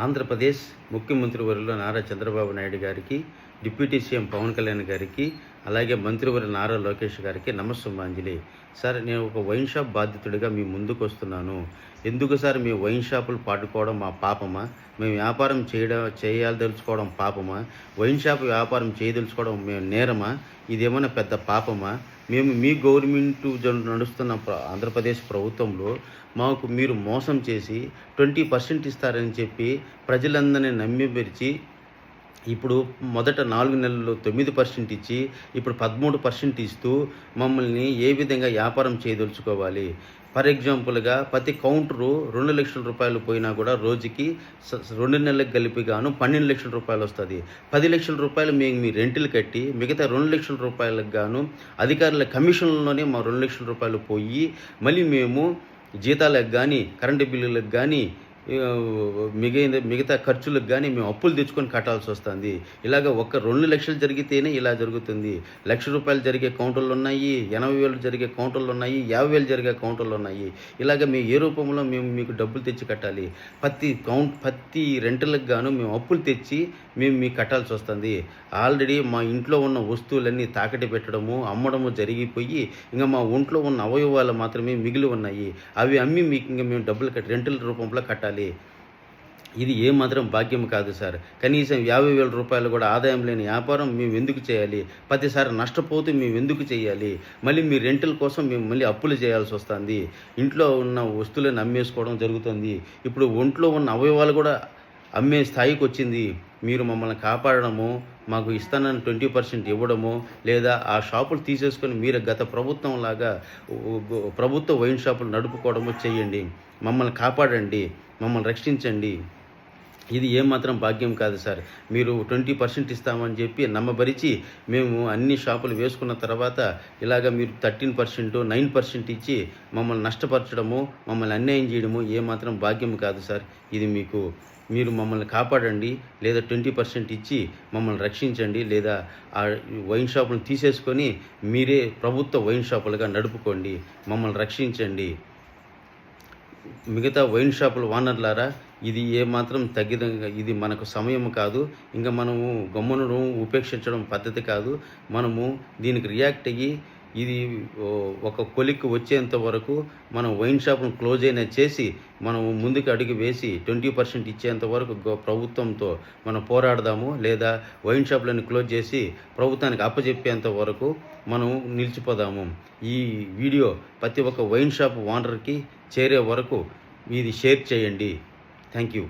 ఆంధ్రప్రదేశ్ ముఖ్యమంత్రి వరిలో నారా చంద్రబాబు నాయుడు గారికి డిప్యూటీ సీఎం పవన్ కళ్యాణ్ గారికి అలాగే మంత్రివర్య నారా లోకేష్ గారికి నమస్సుమాంజలి సార్ నేను ఒక వైన్ షాప్ బాధితుడిగా మీ ముందుకు వస్తున్నాను ఎందుకు సార్ మీ వైన్ షాపులు పాటుకోవడం మా పాపమా? మేము వ్యాపారం చేయడం చేయాలదలుచుకోవడం పాపమా? వైన్ షాప్ వ్యాపారం చేయదలుచుకోవడం మేము నేరమా? ఇదేమైనా పెద్ద పాపమా? మేము మీ గవర్నమెంట్ నడుస్తున్న ఆంధ్రప్రదేశ్ ప్రభుత్వంలో మాకు మీరు మోసం చేసి ట్వంటీ పర్సెంట్ ఇస్తారని చెప్పి ప్రజలందరినీ నమ్మిపెరిచి ఇప్పుడు మొదట నాలుగు నెలల్లో తొమ్మిది పర్సెంట్ ఇచ్చి ఇప్పుడు పదమూడు పర్సెంట్ ఇస్తూ మమ్మల్ని ఏ విధంగా వ్యాపారం చేయదలుచుకోవాలి? ఫర్ ఎగ్జాంపుల్గా ప్రతి కౌంటరు రెండు లక్షల రూపాయలు పోయినా కూడా రోజుకి రెండు నెలలకు కలిపి గాను పన్నెండు లక్షల రూపాయలు వస్తుంది. పది లక్షల రూపాయలు మేము మీ రెంట్లు కట్టి మిగతా రెండు లక్షల రూపాయలకు గాను అధికారుల కమిషన్లోనే మా రెండు లక్షల రూపాయలు పోయి మళ్ళీ మేము జీతాలకు కానీ కరెంటు బిల్లులకు కానీ మిగిలిన మిగతా ఖర్చులకు కానీ మేము అప్పులు తెచ్చుకొని కట్టాల్సి వస్తుంది. ఇలాగ ఒక్క రెండు లక్షలు జరిగితేనే ఇలా జరుగుతుంది. లక్ష రూపాయలు జరిగే కౌంటర్లు ఉన్నాయి ఎనభై వేలు జరిగే కౌంటర్లు ఉన్నాయి యాభై వేలు జరిగే కౌంటర్లు ఉన్నాయి. ఇలాగ మేము ఏ రూపంలో మేము మీకు డబ్బులు తెచ్చి కట్టాలి? ప్రతి కౌంట్ ప్రతి రెంటలకు గాను మేము అప్పులు తెచ్చి మేము మీకు కట్టాల్సి వస్తుంది. ఆల్రెడీ మా ఇంట్లో ఉన్న వస్తువులన్నీ తాకటి పెట్టడము అమ్మడము జరిగిపోయి ఇంకా మా ఒంట్లో ఉన్న అవయవాలు మాత్రమే మిగిలి ఉన్నాయి. అవి అమ్మి మీకు ఇంకా మేము డబ్బులు కట్టి రెంటల రూపంలో కట్టాలి. ఇది ఏమాత్రం భాగ్యం కాదు సార్. కనీసం యాభై వేల రూపాయలు కూడా ఆదాయం లేని వ్యాపారం మేము ఎందుకు చేయాలి? ప్రతిసారి నష్టపోతూ మేము ఎందుకు చేయాలి? మళ్ళీ మీ రెంటల్ కోసం మేము మళ్ళీ అప్పులు చేయాల్సి వస్తుంది. ఇంట్లో ఉన్న వస్తువులను అమ్మేసుకోవడం జరుగుతుంది. ఇప్పుడు ఒంట్లో ఉన్న అవయవాలు కూడా అమ్మే స్థాయికి వచ్చింది. మీరు మమ్మల్ని కాపాడడము మాకు ఇస్తానని ట్వంటీ పర్సెంట్ ఇవ్వడము లేదా ఆ షాపులు తీసేసుకొని మీరు గత ప్రభుత్వం లాగా ప్రభుత్వ వైన్ షాపులు నడుపుకోవడము చేయండి. మమ్మల్ని కాపాడండి మమ్మల్ని రక్షించండి. ఇది ఏమాత్రం భాగ్యం కాదు సార్. మీరు ట్వంటీ పర్సెంట్ ఇస్తామని చెప్పి నమ్మబరిచి మేము అన్ని షాపులు వేసుకున్న తర్వాత ఇలాగ మీరు థర్టీన్ పర్సెంట్ నైన్ పర్సెంట్ ఇచ్చి మమ్మల్ని నష్టపరచడము మమ్మల్ని అన్యాయం చేయడము ఏమాత్రం భాగ్యం కాదు సార్. ఇది మీకు మీరు మమ్మల్ని కాపాడండి లేదా ట్వంటీ పర్సెంట్ ఇచ్చి మమ్మల్ని రక్షించండి లేదా ఆ వైన్ షాపులను తీసేసుకొని మీరే ప్రభుత్వ వైన్ షాపులుగా నడుపుకోండి మమ్మల్ని రక్షించండి. మిగతా వైన్ షాపుల ఓనర్లారా ఇది ఏమాత్రం తగ్గిన ఇది మనకు సమయం కాదు. ఇంకా మనము గమ్మునను ఉపేక్షించడం పద్ధతి కాదు. మనము దీనికి రియాక్ట్ అయ్యి ఇది ఒక కొలిక్కి వచ్చేంత వరకు మనం వైన్ షాప్ను క్లోజ్ అయినా చేసి మనం ముందుకు అడుగు వేసి ట్వంటీ పర్సెంట్ ఇచ్చేంత వరకు గో- ప్రభుత్వంతో మనం పోరాడదాము లేదా వైన్ షాప్లను క్లోజ్ చేసి ప్రభుత్వానికి అప్పచెప్పేంత వరకు మనం నిలిచిపోదాము. ఈ వీడియో ప్రతి ఒక్క వైన్ షాప్ ఓనర్కి చేరే వరకు ఇది షేర్ చేయండి. Thank you